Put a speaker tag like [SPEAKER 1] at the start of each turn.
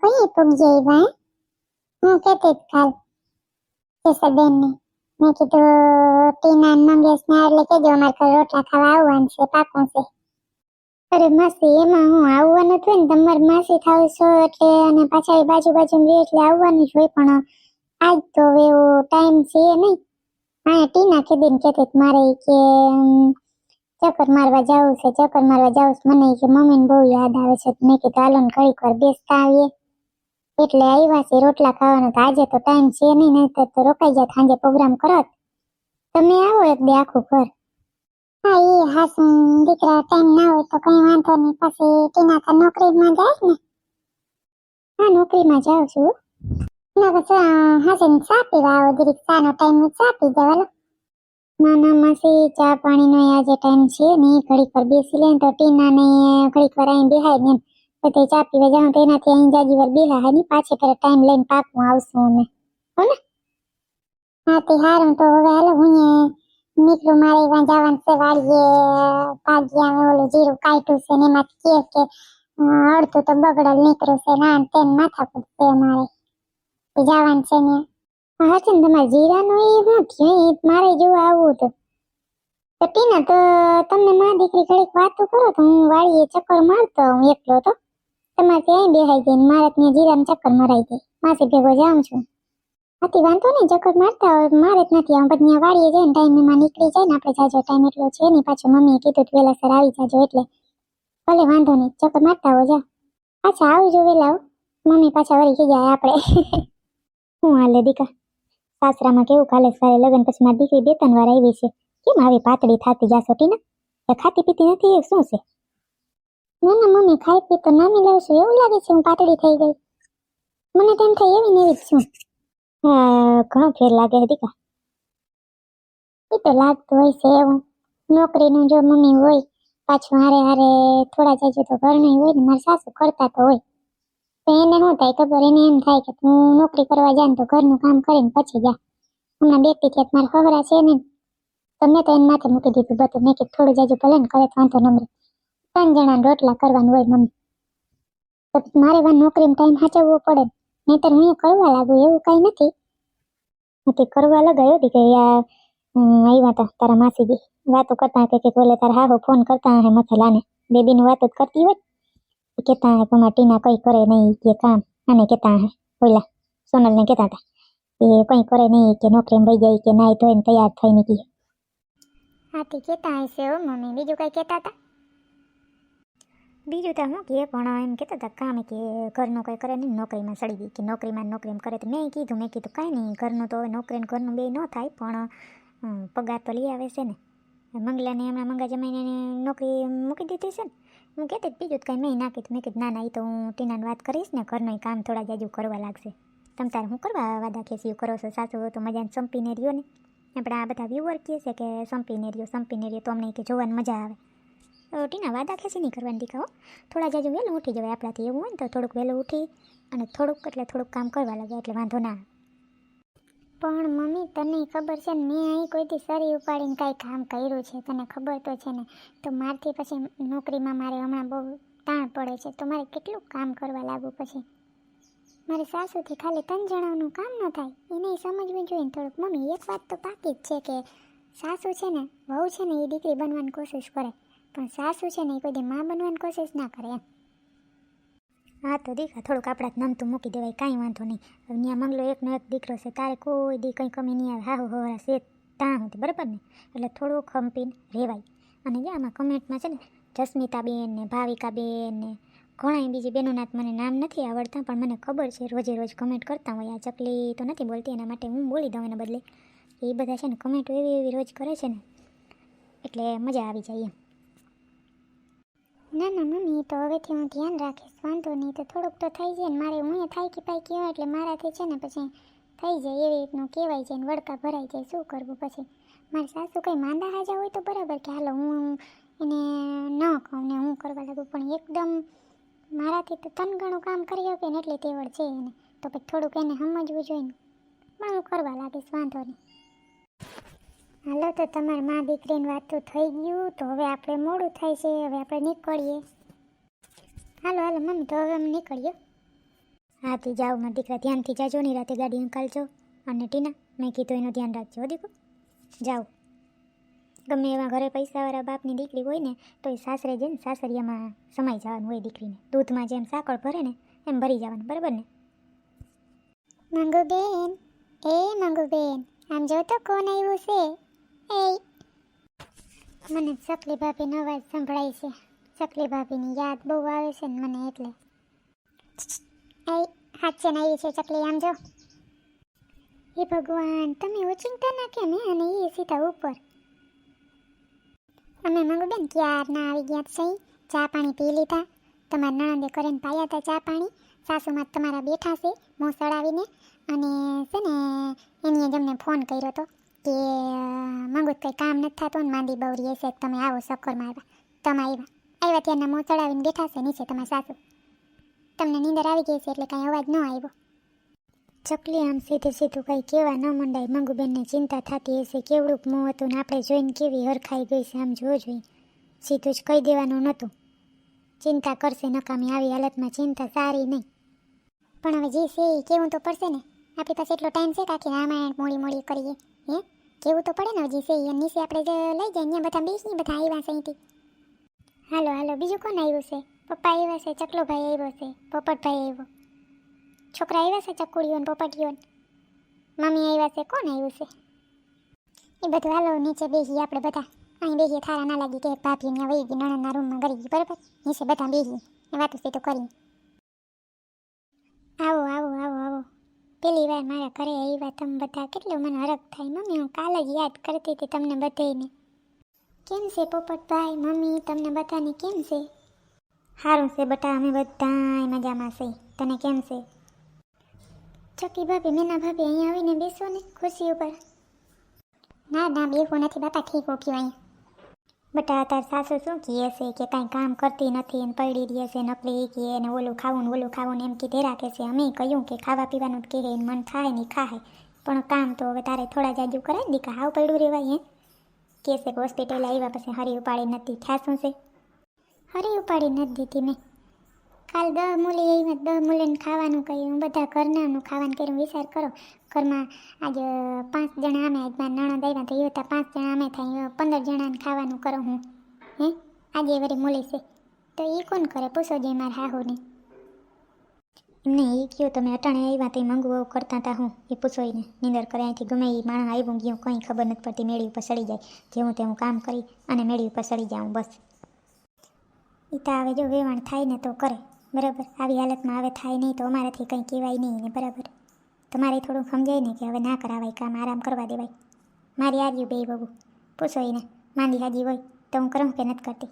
[SPEAKER 1] કઈ પૂગી આવ્યા હું? કેતી જ કાલ કેસરબેન ને મેં કીધું ટીના મંગેશ ને એટલે કેજો અમારે ઘરે રોટલા ખાવા આવવાનું છે, પાકું છે. અરે માસી, એમાં હું આવવાનું હતું ને, તમારે માસી થાવ છો એટલે અને પાછળ બાજુ બાજુ રહે એટલે આવવાનું જ હોય, પણ આજ તો એવો ટાઈમ છે નહીં. હા ટીના કીધીને કહેતી હતી મારે કે ચક્કર મારવા જવું છે, ચક્કર મારવા જવું છે. મને કે મમ્મીને બહુ યાદ આવે છે. મેં કીધું, હાલો ને ઘડીક વાર બેસતા આવીએ. એટલે આવ્યા છે, રોટલા ખાવાનો. તો આજે તો ટાઈમ છે નહીં નહીં તો રોકાઈ જાય સાંજે પ્રોગ્રામ કરો તમે આવો એક બે આખું ઘર. હા એ હાસ દીકરા ટાઈમ ના હોય તો કઈ વાંધો નહીં. પછી ટીના તો નોકરીમાં જાય ને? હા, નોકરીમાં જાઉં છું. ના પછી હાસે ચા પીવા આવો દીરીક ટાઈમ ચા પી ના ના માસી ચા પાણીનો આજે ટાઈમ છે, ને ઘડીક પર બેસી લે તો ટીના ને ઘડીક પર અહીં બેહાય ને પછી ચા પીવા જાઉં તો એનાથી અહીં જાજી વાર બેહાયની, પાછી ફેર ટાઈમ લઈને પાકું આવશું અમે. હો ને? હા તે હારું તો હવે હાલો હું નીકળું, મારે એવા જવાનું છે વાળીએ ભાગ્યા ઓલું જીરું કાઢ્યું છે ને એમાંથી કે કે અડધું તો બગડેલ નીકળ્યું છે ના તેમ માથા છે અમારે જવાનું છે ને. હા, છે ને, તમારે જીરાનું એ હું એ મારે જોવા આવવું હતું. તો ટીના, તો તમને મા દીકરી ઘડીક વાતો કરો, તો હું વાળીએ ચક્કર મારતો હું એકલો તો. તમારે ત્યાં બેહાઈ જઈને મારે ત્યાં જીરાનું ચક્કર મરાઈ જાય માસી ભેગો જાઉં છું. આથી વાંધો નહીં, ચક્કર મારતા હોય, મારે જ નથી આમ પછી વાળીએ જાય ને, ટાઈમ એમાં નીકળી જાય ને, આપણે જાજો ટાઈમ એટલો છે નહીં, પાછું મમ્મીએ કીધું તો વહેલાસર આવી જાજો એટલે. ભલે, વાંધો નહીં, ચક્કર મારતા હોય જા પાછા આવજો વહેલા હો. મમ્મી પાછા વળી જાય આપણે. હું હાલે, દીકા. સાસરામાં કેવું કાલે સારે લગ્ન પછી મારી દીકરી બે ત્રણ વાર આવી છે. કેમ આવી પાતળી થાતી જાશો ટીના એ ખાતી પીતી નથી, એ શું છે? ના ના, મમ્મી, ખાઈ પી તો નાની લઉં છું, એવું લાગે છે હું પાતળી થઈ ગઈ. મને તેમ થાય એવી ને એવી જ છું. ઘણો ફેર લાગે દીકા એ તો લાગતું હોય છે એવું. નોકરીનું જો મમ્મી હોય, પાછું હારે હારે થોડા જાય તો ઘર નહીં હોય ને, મારા સાસુ કરતા તો હોય. તો એને શું થાય ખબર એને એમ થાય કે હું નોકરી કરવા જાય તો ઘરનું કામ કરીને પછી જા. હમણાં બેટી કે મારા ખબરા છે ને તો મેં તો એને માથે મૂકી દીધું બધું. મેં કીધું થોડું જાજુ ભલે ને કરે તો વાંધો નમરે ત્રણ જણા રોટલા કરવાનું હોય મમ્મી. તો મારે વાર નોકરીમાં ટાઈમ સાચવવો પડે. નહીંતર હું કરવા લાગુ એવું કઈ નથી. તે કરવા લગાયો હતી કે હમ, આવ્યા હતા તારા માસીજી. વાતો કરતા કે કે બોલે તારા હાહો ફોન કરતા હે મથલાને. બેબીની વાતો જ કરતી હોય એ કહેતા હે અમારા ટીના કઈ કરે નહીં કે કામ. આને કેતા હે ઓલા સોનલને કેતા હતા એ કઈ કરે નહીં કે નોકરીમાં વહી જાય કે નાઈ ધોઈને તૈયાર થઈને કી હા તે કહેતા હશે હો બીજું કઈ કેતા હતા? બીજું તો હું કે પણ એમ કહેતા હતા કામ કે ઘરનું કંઈ કરે નહીં નોકરીમાં સડી ગઈ કે નોકરીમાં નોકરી એમ કરે. તો મેં કીધું મેં કીધું કાંઈ નહીં, ઘરનું તો નોકરી ઘરનું બે ન થાય, પણ પગાર તો લઈ આવે છે ને. મંગલાને હમણાં મંગા જમાઈને નોકરી મૂકી દીધી છે ને. હું કહેતી હતી બીજું કંઈ મેં ના કીધું. મેં કીધું, ના ના એ તો હું ટીનાને વાત કરીશ ને, ઘરનું કામ થોડા જાજુ કરવા લાગશે. તમ તારે હું કરવા વાદા ખેંચી કરો છો સાસુ તો મજાને સંપીને રહ્યો ને. આપણે આ બધા વ્યૂવર કહે છે કે સંપીને રહ્યો સંપીને રહ્યો, તો અમને કે જોવાની મજા આવે. તો ટીના વાદા ખેંચી નહીં કરવાની દીકરાઓ થોડા જાજુ વહેલું ઉઠી જવાય આપણાથી. એવું હોય ને તો થોડુંક વહેલું ઉઠી અને થોડુંક એટલે થોડુંક કામ કરવા લાગે, એટલે વાંધો ના આવે. પણ મમ્મી, તને ખબર છે ને, મેં અહીં કોઈથી સરી ઉપાડીને કાંઈ કામ કર્યું છે? તને ખબર તો છે ને. તો મારથી પછી નોકરીમાં મારે હમણાં બહુ તાણ પડે છે. તો મારે કેટલું કામ કરવા લાગવું પછી? મારે સાસુથી ખાલી ત્રણ જણાનું કામ ન થાય. એને સમજવું જોઈએ ને થોડુંક. મમ્મી, એક વાત તો પાકી જ છે કે સાસુ છે ને, વહુ છે ને એ દીકરી બનવાની કોશિશ કરે. પણ સાસુ છે ને એ કોઈ માં બનવાની કોશિશ ના કરે એમ. હા, તો દીકરા થોડુંક આપણા જ નમતું મૂકી દેવાય, કાંઈ વાંધો નહીં. હવે ત્યાં મંગલો એકનો એક દીકરો છે, તારે કોઈ દી કંઈ કમી નહીં આવે. હાહુ હોરા છે ત્યાં સુધી, બરાબર ને? એટલે થોડું ખંપીને રહેવાય અને જે આમાં કમેન્ટમાં છે ને, જસ્મિતાબેન ને ભાવિકાબેન ને ઘણા બીજી બહેનોના તો મને નામ નથી આવડતા, પણ મને ખબર છે, રોજે રોજ કમેન્ટ કરતા હોય, આ ચકલી તો નથી બોલતી, એના માટે હું બોલી દઉં એના બદલે. એ બધા છે ને, કમેન્ટો એવી એવી રોજ કરે છે ને, એટલે મજા આવી જાય એમ. ના ના મમ્મી તો હવેથી હું ધ્યાન રાખીશ. વાંધો નહીં, તો થોડુંક તો થઈ જાય ને મારે હું એ થાય કે પાઈ કહેવાય એટલે મારાથી છે ને પછી થઈ જાય, એવી રીતનું કહેવાય છે ને વડકા ભરાઈ જાય, શું કરવું પછી? મારી સાસુ કંઈ માંદા હાજા હોય તો બરાબર કે હાલો હું એને ન કહું ને હું કરવા લાગું, પણ એકદમ મારાથી તો તન ઘણું કામ કરી શકે ને એટલે તેવડ છે એને. તો પછી થોડુંક એને સમજવું જોઈએ ને પણ હું કરવા લાગીશ, વાંધો નહીં. હાલો તો તમારી મા દીકરીની વાત તો થઈ ગયું, તો હવે આપણે મોડું થાય છે, હવે આપણે નીકળીએ. હાલો હાલો, મમ્મી, તો હવે અમે નીકળીએ.
[SPEAKER 2] હાથી જાઓ, મારા દીકરા ધ્યાનથી જાજો, નહીં રાતે ગાડી અંકાલજો અને ટીના, મેં કીધું એનું ધ્યાન રાખજો, હો દીકરો. જાઓ. ગમે એવા ઘરે પૈસાવાળા બાપની દીકરી હોય ને તો એ સાસરે જઈને સાસરિયામાં સમાઈ જવાનું હોય દીકરીને. દૂધમાં જેમ સાકળ ભરે ને, એમ ભરી જવાનું, બરાબર ને?
[SPEAKER 1] મંગુબેન, એ મંગુબેન, આમ જો તો કોણ આવ્યું છે? એ મને ચકલી ભાભીનો અવાજ સંભળાય છે. ચકલી ભાભીની યાદ બહુ આવે છે ને મને એટલે. એ હાચે ને આવી છે ચકલી, આમ જો. એ ભગવાન, તમે ઓચિંતા ના કેમ હે? અને એ સીધા ઉપર. અમે મંગુબેન ક્યારના આવી ગયા છે? ચા પાણી પી લીધા. તમારા નણંદે કરીને પાયા હતા ચા પાણી. સાસુમાં તમારા બેઠા છે મોં સડાવીને અને છે ને, એની જ અમને ફોન કર્યો હતો કે માંગો કંઈ કામ નથી થતું ને માંદી બવરી હશે તમે આવો સક્કરમાં આવ્યા તમે આવ્યા આવ્યા ત્યારના મોં ચડાવીને બેઠા છે નીચે તમારા સાસુ. તમને નીંદર આવી ગઈ છે એટલે કાંઈ અવાજ ન આવ્યો.
[SPEAKER 2] ચકલી આમ સીધે સીધું કંઈ કહેવા ન મંડાય. મંગુબેનને ચિંતા થતી હશે. કેવડુંક મોં હતું ને આપણે જોઈને કેવી હરખાઈ ગઈ છે આમ જોવો જોઈએ. સીધું જ કહી દેવાનું નહોતું. ચિંતા કરશે, નકામી આવી હાલતમાં ચિંતા સારી નહીં.
[SPEAKER 1] પણ હવે જે છે એ કેવું તો પડશે ને? આપણી પાસે એટલો ટાઈમ છે કાકી રામાયણ મોડી મોડી કરીએ. હે કેવું તો પડે ને હજી છે નીચે આપણે લઈ જાય અહીંયા બધા બેસી બધા આવ્યા છે અહીંથી. હાલો હાલો, બીજું કોણ આવ્યું છે? પપ્પા આવ્યા છે, ચકલોભાઈ આવ્યો છે, પોપટભાઈ આવ્યો. છોકરા આવ્યા છે, ચકુડીઓ ને પોપટીઓ ને? મમ્મી આવ્યા છે, કોણ આવ્યું છે? એ બધું હાલો, નીચે બેસીએ આપણે બધા. અહીં બેસીએ થારા ના લાગી કે ભાભી ને વહી ગઈ રૂમમાં ગરી ગઈ, બરાબર? નીચે બધા બેસીએ વાતો તો કરી આવો આવો આવો આવો. પેલી વાર મારા ઘરે આવ્યા તમે બધા કેટલો મને હરખ થાય. મમ્મી, હું કાલ જ યાદ કરતી હતી તમને બધાને કેમ છે પોપટભાઈ? મમ્મી, તમને બધાને કેમ છે?
[SPEAKER 2] સારું છે બટા, અમે બધા મજામાં છે. તને કેમ છે?
[SPEAKER 1] ચોકી ભાભી, મેના ભાભી અહીંયા આવીને બેસો ને ખુરશી ઉપર. ના ના બેવું નથી બાપા, ઠીક ઓક્યું અહીંયા
[SPEAKER 2] બટા તાર સાસુ શું કહે છે કે કાંઈ કામ કરતી નથી અને પડી રહી છે, નકલી કહે ને ઓલું ખાવું ને ઓલું ખાવું ને એમ કીધે રાખે છે. અમે કહ્યું કે ખાવા પીવાનું કહે મન થાય ને ખાય પણ કામ તો હવે તારે થોડા જાજુ કરે ને દીકા હાવ પડ્યું રહેવાય હે. કે છે હોસ્પિટલ આવ્યા પછી હરી ઉપાડી નથી. શું છે?
[SPEAKER 1] હરી ઉપાડી નથી દીધી મેં. કાલ દહ મૂલી એમાં દહ મૂલીને ખાવાનું કહ્યું. બધા ઘરનાનું ખાવાનું કર્યું. વિચાર કરો, ઘરમાં આજે પાંચ જણા અમે, આજ મારા નણંદ આવ્યા તો એ હતા, પાંચ જણા અમે થાય પંદર જણાને ખાવાનું કરો હું. હે? આજે વળી મૂલી છે. તો એ કોણ કરે? પૂછો જે મારા હાહુને.
[SPEAKER 2] એમને એ કહ્યું તમે અટાણે આવ્યા તે મંગવું કરતા હતા હું. એ પૂછો એને. નિંદર કરે, અહીંથી ગમે એ માણસ આવ્યું ગયું, કંઈ ખબર નથી પડતી મેળી ઉપર સડી જાય. જેવું તેવું કામ કરી અને મેળી ઉપર સડી જાઉં, બસ. એ તો હવે જો વેવાણ થાય ને તો કરે. બરાબર, આવી હાલતમાં હવે થાય નહીં તો અમારાથી કંઈ કહેવાય નહીં ને, બરાબર. તમારે થોડું સમજાય ને કે હવે ના કરાવાય કામ, આરામ કરવા દેવાય. મારી આજ્યું બે બહુ. પૂછો એને, માંદી હાજી હોય તો હું કરું કે નથી કરતી?